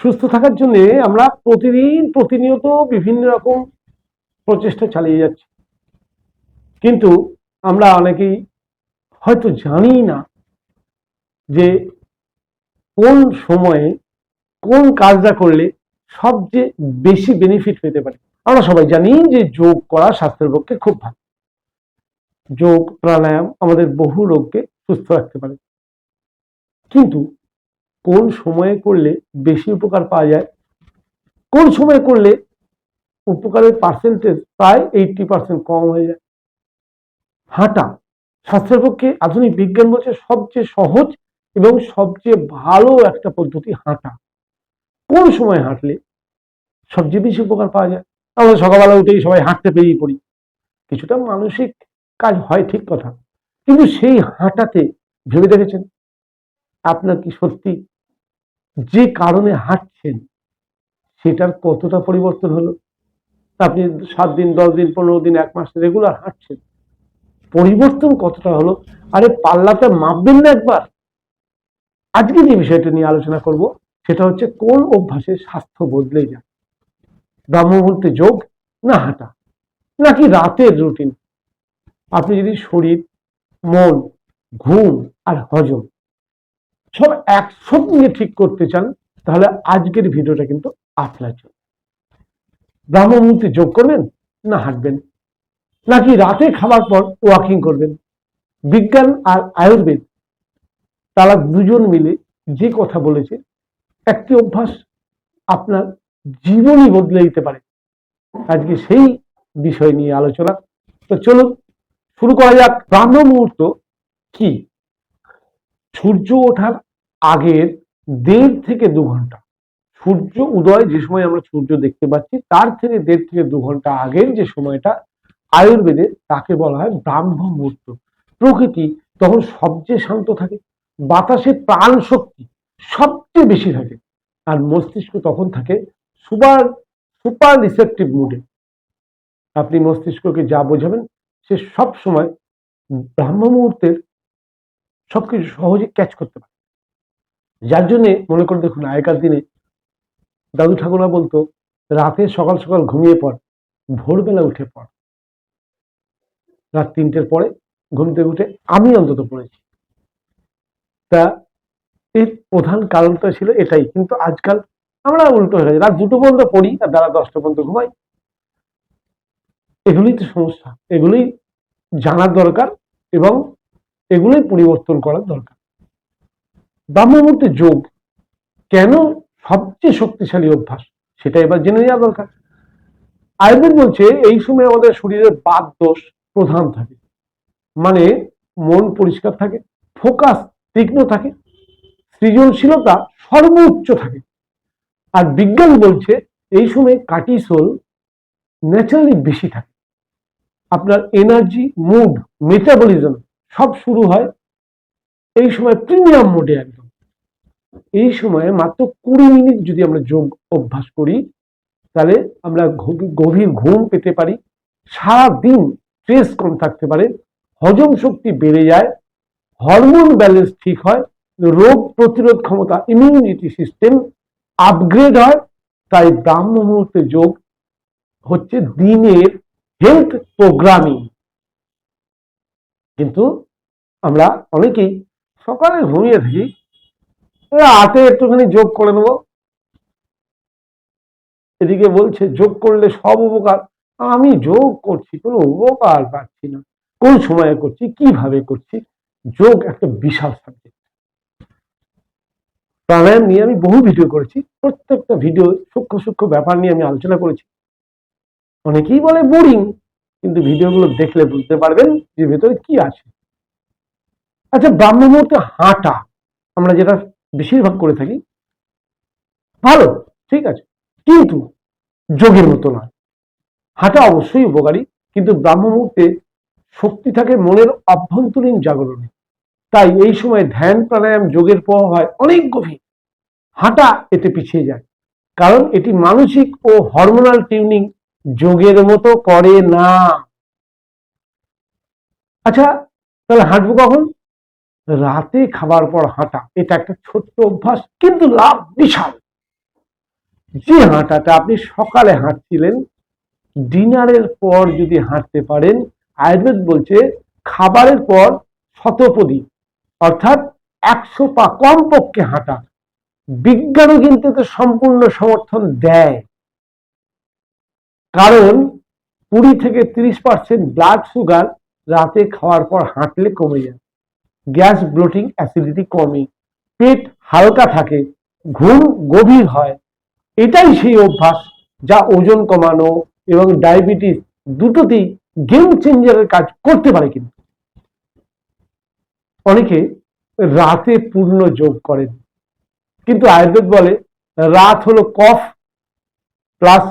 সুস্থ থাকার জন্য আমরা প্রতিদিন প্রতিনিয়ত বিভিন্ন রকম প্রচেষ্টা চালিয়ে যাচ্ছি। কিন্তু আমরা অনেকেই হয়তো জানি না যে কোন সময়ে কোন কাজটা করলে সবচেয়ে বেশি বেনিফিট পেতে পারে। আমরা সবাই জানি যে যোগ করা স্বাস্থ্যের পক্ষে খুব ভালো। যোগ, প্রাণায়াম আমাদের বহু রোগকে সুস্থ রাখতে পারে। কিন্তু কোন সময়ে করলে বেশি উপকার পাওয়া যায়? কোন সময় করলে উপকারের পার্সেন্টেজ প্রায় এইটটি পার্সেন্ট কম হয়ে যায়? হাঁটা স্বাস্থ্যের পক্ষে আধুনিক বিজ্ঞান বলছে সবচেয়ে সহজ এবং সবচেয়ে ভালো একটা পদ্ধতি হাঁটা। কোন সময় হাঁটলে সবচেয়ে বেশি উপকার পাওয়া যায়? আমরা সকালবেলা উঠেই সবাই হাঁটতে বেরিয়ে পড়ি। কিছুটা মানসিক কাজ হয় ঠিক কথা। কিন্তু সেই হাঁটাতে ভেবে দেখেছেন? আপনার কি সত্যি যে কারণে হাঁটছেন, সেটার কতটা পরিবর্তন হলো? আপনি সাত দিন, দশ দিন, পনেরো দিন, এক মাস রেগুলার হাঁটছেন, পরিবর্তন কতটা হলো? আরে পাল্লাতে মাপবেন না একবার। আজকে যে বিষয়টা নিয়ে আলোচনা করব, সেটা হচ্ছে কোন অভ্যাসে স্বাস্থ্য বদলে যায়? ব্রাহ্ম যোগ না হাঁটা? নাকি রাতের রুটিন? আপনি যদি শরীর, মন, ঘুম আর হজম সব একসঙ্গে ঠিক করতে চান, তাহলে আজকের ভিডিওটা কিন্তু আপনার জন্য। ব্রাহ্ম মুহূর্তে যোগ করবেন না হাঁটবেন? নাকি রাতে খাবার পর ওয়াকিং করবেন? বিজ্ঞান আর আয়ুর্বেদ, তারা দুজন মিলে যে কথা বলেছে, একটি অভ্যাস আপনার জীবনই বদলে দিতে পারে। আজকে সেই বিষয় নিয়ে আলোচনা। তো চলুন, শুরু করা যাক ব্রাহ্ম মুহূর্ত কি? সূর্য ওঠার আগের দেড় থেকে দু ঘণ্টা। সূর্য উদয় যে সময় আমরা সূর্য দেখতে পাচ্ছি, তার থেকে দেড় থেকে দু ঘণ্টা আগের যে সময়টা আয়ুর্বেদে তাকে বলা হয় ব্রাহ্ম মুহূর্ত। প্রকৃতি তখন সবচেয়ে শান্ত থাকে, বাতাসে প্রাণ শক্তি সবচেয়ে বেশি থাকে, আর মস্তিষ্ক তখন থাকে সুপার সুপার রিসেপটিভ মুডে। আপনি মস্তিষ্ককে যা বোঝাবেন, সে সব সময় ব্রাহ্ম মুহূর্তের সবকিছু সহজে ক্যাচ করতে পারে। যার জন্য মনে করে দেখুন, আগেকার দিনে দাদু ঠাকুররা বলতো, রাতে সকাল সকাল ঘুমিয়ে পড়, ভোরবেলা উঠে পড়। রাত তিনটের পরে ঘুম থেকে উঠে আমি অন্তত পড়েছি। তা এর প্রধান কারণটা ছিল এটাই, কিন্তু আজকাল আমরা উল্টো হয়ে গেছে। রাত দুটো পর্যন্ত পড়ি, আর বেলা দশটা পর্যন্ত ঘুমাই। এগুলোই তো সমস্যা। এগুলোই জানার দরকার এবং এগুলোই পরিবর্তন করার দরকার। ব্রাহ্ম মুহূর্তে যোগ কেন সবচেয়ে শক্তিশালী অভ্যাস? সেটা এবার জেনে নেওয়া দরকার। আয়ুর্বেদ বলছে, এই সময় আমাদের শরীরের বাদ দোষ প্রধান থাকে। মানে মন পরিষ্কার থাকে, ফোকাস তীক্ষ্ণ থাকে, সৃজনশীলতা সর্বোচ্চ থাকে। আর বিজ্ঞান বলছে, এই সময় কার্টিসোল ন্যাচারালি বেশি থাকে। আপনার এনার্জি, মুড, মেটাবলিজম সব শুরু হয় এই সময় প্রিমিয়াম মোডে একদম। এই সময়ে মাত্র কুড়ি মিনিট যদি আমরা যোগ অভ্যাস করি, তাহলে আমরা গভীর ঘুম পেতে পারি সারা দিন স্ট্রেস কম থাকতে পারে, হজম শক্তি বেড়ে যায় হরমোন ব্যালেন্স ঠিক হয়, রোগ প্রতিরোধ ক্ষমতা ইমিউনিটি সিস্টেম আপগ্রেড হয়, তাই ব্রাহ্ম মুহূর্তে যোগ হচ্ছে দিনের হেলথ প্রোগ্রামিং কিন্তু আমরা অনেকেই সকালে ঘুমিয়ে থাকি, রাতে একটুখানি যোগ করে নেব। এদিকে বলছে, যোগ করলে সব উপকার। আমি যোগ করছি, কোনো উপকার পাচ্ছি না। কোন সময়ে করছি, কীভাবে করছি? যোগ একটা বিশাল সাবজেক্ট প্রাণায়াম নিয়ে আমি বহু ভিডিও করেছি, প্রত্যেকটা ভিডিও সূক্ষ্ম সূক্ষ্ম ব্যাপার নিয়ে আমি আলোচনা করেছি। অনেকেই বলে বোরিং কিন্তু ভিডিওগুলো দেখলে বুঝতে পারবেন যে ভেতরে কি আছে। আচ্ছা ব্রাহ্ম মুহূর্তে হাঁটা, আমরা যেটা বেশিরভাগ করে থাকি, ভালো, ঠিক আছে। কিন্তু যোগের মতো নয়। হাঁটা অবশ্যই উপকারী, কিন্তু ব্রাহ্ম মুহূর্তে শক্তি থাকে মনের অভ্যন্তরীণ জাগরণে। তাই এই সময় ধ্যান, প্রাণায়াম, যোগের প্রভাব হয় অনেক গভীর। হাঁটা এতে পিছিয়ে যায়। কারণ এটি মানসিক ও হরমোনাল টিউনিং যোগের মতো করে না। আচ্ছা তাহলে হাঁটবো কখন? রাতে খাবার পর হাঁটা, এটা একটা ছোট্ট অভ্যাস, কিন্তু লাভ বিশাল। যে হাঁটাটা আপনি সকালে হাঁটছিলেন, ডিনারের পর যদি হাঁটতে পারেন, আয়ুর্বেদ বলছে খাবারের পর শতপদী, অর্থাৎ একশো পা কমপক্ষে হাঁটা। বিজ্ঞানও কিন্তু সম্পূর্ণ সমর্থন দেয়। কারণ কুড়ি থেকে তিরিশ পার্সেন্ট ব্লাড সুগার রাতে খাওয়ার পর হাঁটলে কমে যায়। গ্যাস ব্লোটিং অ্যাসিডিটি কমে, পেট হালকা থাকে, ঘুম গভীর হয়। এটাই সেই অভ্যাস যা ওজন কমানো এবং ডায়াবেটিস দুটোতেই গেম চেঞ্জারের কাজ করতে পারে কিন্তু। অনেকে রাতে পূর্ণ যোগ করেন। কিন্তু আয়ুর্বেদ বলে রাত হলো কফ প্লাস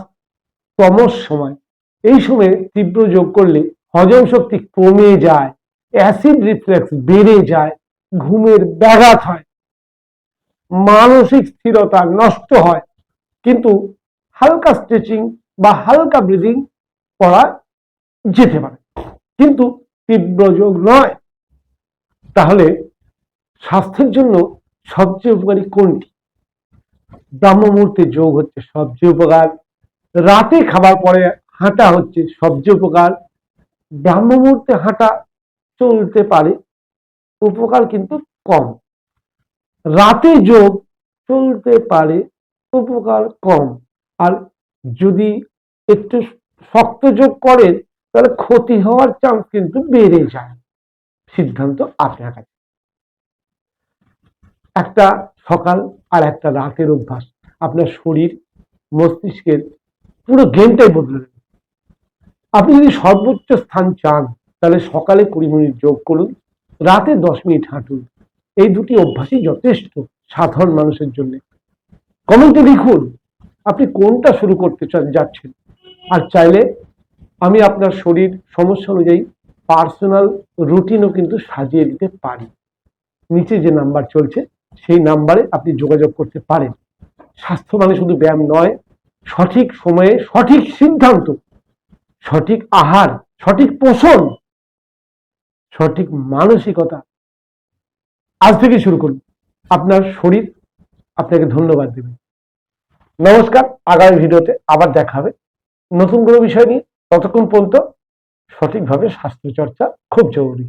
তমস সময়। এই সময়ে তীব্র যোগ করলে হজম শক্তি কমে যায়, অ্যাসিড রিফ্লেক্স বেড়ে যায়, ঘুমের ব্যাঘাত হয়, মানসিক স্থিরতা নষ্ট হয়। কিন্তু হালকা স্ট্রেচিং বা হালকা ব্রিদিং করা যেতে পারে। কিন্তু তীব্র যোগ নয়। তাহলে স্বাস্থ্যের জন্য সবচেয়ে উপকারী কোনটি? ব্রাহ্ম মুহূর্তে যোগ হচ্ছে সবচেয়ে উপকার। রাতে খাবার পরে হাঁটা হচ্ছে সবচেয়ে উপকার। ব্রাহ্ম মুহূর্তে হাঁটা চলতে পারে, উপকার কিন্তু কম। রাতে যোগ চলতে পারে, উপকার কম। আর যদি একটু শক্ত যোগ করেন, তাহলে ক্ষতি হওয়ার চান্স কিন্তু বেড়ে যায়। সিদ্ধান্ত আপনার কাছে। একটা সকাল আর একটা রাতের অভ্যাস। আপনার শরীর মস্তিষ্কের পুরো গেমটাই বদলে দেবে। আপনি যদি সর্বোচ্চ স্থান চান, তাহলে সকালে কুড়ি মিনিট যোগ করুন, রাতে দশ মিনিট হাঁটুন। এই দুটি অভ্যাসই যথেষ্ট সাধারণ মানুষের জন্য। কমেন্টে লিখুন, আপনি কোনটা শুরু করতে যাচ্ছেন? আর চাইলে আমি আপনার শরীর সমস্যা অনুযায়ী পার্সোনাল রুটিনও কিন্তু সাজিয়ে দিতে পারি। নিচে যে নাম্বার চলছে, সেই নাম্বারে আপনি যোগাযোগ করতে পারেন। স্বাস্থ্য মানে শুধু ব্যায়াম নয় সঠিক সময়ে সঠিক সিদ্ধান্ত, সঠিক আহার, সঠিক পোষণ, সঠিক মানসিকতা আজ থেকে শুরু করুন। আপনার শরীর আপনাকে ধন্যবাদ দেবে। নমস্কার, আগামী ভিডিওতে আবার দেখা হবে নতুন কোনো বিষয় নিয়ে। ততক্ষণ পর্যন্ত সঠিকভাবে স্বাস্থ্য চর্চা খুব জরুরি।